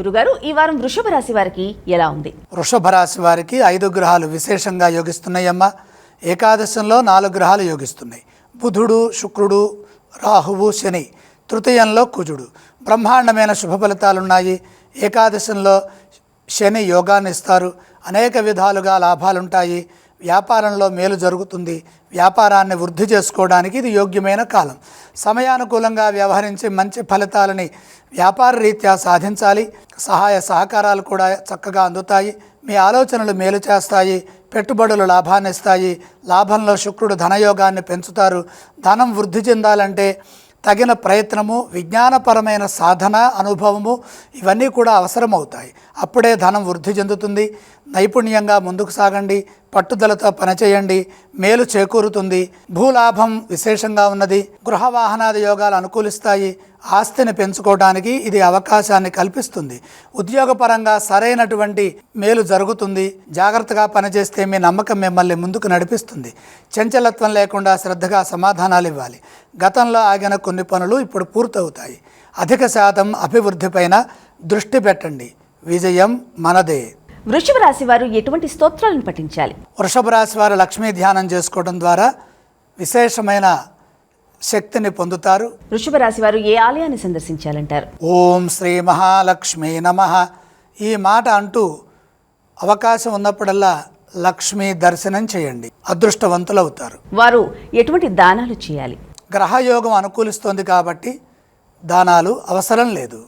గురుగారు ఈ వారం వృషభ రాశి వారికి ఎలా ఉంది? వృషభ రాశి వారికి ఐదు గ్రహాలు విశేషంగా యోగిస్తున్నాయమ్మ. ఏకాదశంలో నాలుగు గ్రహాలు యోగిస్తున్నాయి. బుధుడు శుక్రుడు రాహువు శని. తృతీయంలో కుజుడు. బ్రహ్మాండమైన శుభ ఫలితాలున్నాయి. ఏకాదశంలో శని యోగాన్ని ఇస్తారు. అనేక విధాలుగా లాభాలుంటాయి. వ్యాపారంలో మేలు జరుగుతుంది. వ్యాపారాన్ని వృద్ధి చేసుకోవడానికి ఇది యోగ్యమైన కాలం. సమయానుకూలంగా వ్యవహరించి మంచి ఫలితాలని వ్యాపార రీత్యా సాధించాలి. సహాయ సహకారాలు కూడా చక్కగా అందుతాయి. మీ ఆలోచనలు మేలు చేస్తాయి. పెట్టుబడులు లాభాన్ని ఇస్తాయి. లాభంలో శుక్రుడు ధనయోగాన్ని పెంచుతారు. ధనం వృద్ధి చెందాలంటే తగిన ప్రయత్నము విజ్ఞానపరమైన సాధన అనుభవము ఇవన్నీ కూడా అవసరమవుతాయి. అప్పుడే ధనం వృద్ధి చెందుతుంది. నైపుణ్యంగా ముందుకు సాగండి. పట్టుదలతో పనిచేయండి మేలు చేకూరుతుంది భూలాభం విశేషంగా ఉన్నది గృహ వాహనాది యోగాలు అనుకూలిస్తాయి ఆస్తిని పెంచుకోవడానికి ఇది అవకాశాన్ని కల్పిస్తుంది. ఉద్యోగపరంగా సరైనటువంటి మేలు జరుగుతుంది జాగ్రత్తగా పనిచేస్తే మీ నమ్మకం మిమ్మల్ని ముందుకు నడిపిస్తుంది. చంచలత్వం లేకుండా శ్రద్ధగా సమాధానాలు ఇవ్వాలి. గతంలో ఆగిన కొన్ని పనులు ఇప్పుడు పూర్తవుతాయి. అధిక శాతం అభివృద్ధిపైన దృష్టి పెట్టండి. విజయం మనదే. వృషభ రాశి వారు ఎటువంటి స్తోత్రాలను పఠించాలి? వృషభ రాశి వారు లక్ష్మీ ధ్యానం చేసుకోవడం ద్వారా విశేషమైన శక్తిని పొందుతారు. వృషభ రాశి వారు ఏ ఆలయాన్ని సందర్శించాలంటారు? ఓం శ్రీ మహాలక్ష్మీ నమ. ఈ మాట అంటూ అవకాశం ఉన్నప్పుడల్లా లక్ష్మీ దర్శనం చేయండి. అదృష్టవంతులవుతారు. వారు ఎటువంటి దానాలు చేయాలి? గ్రహయోగం అనుకూలిస్తోంది కాబట్టి దానాలు అవసరం లేదు.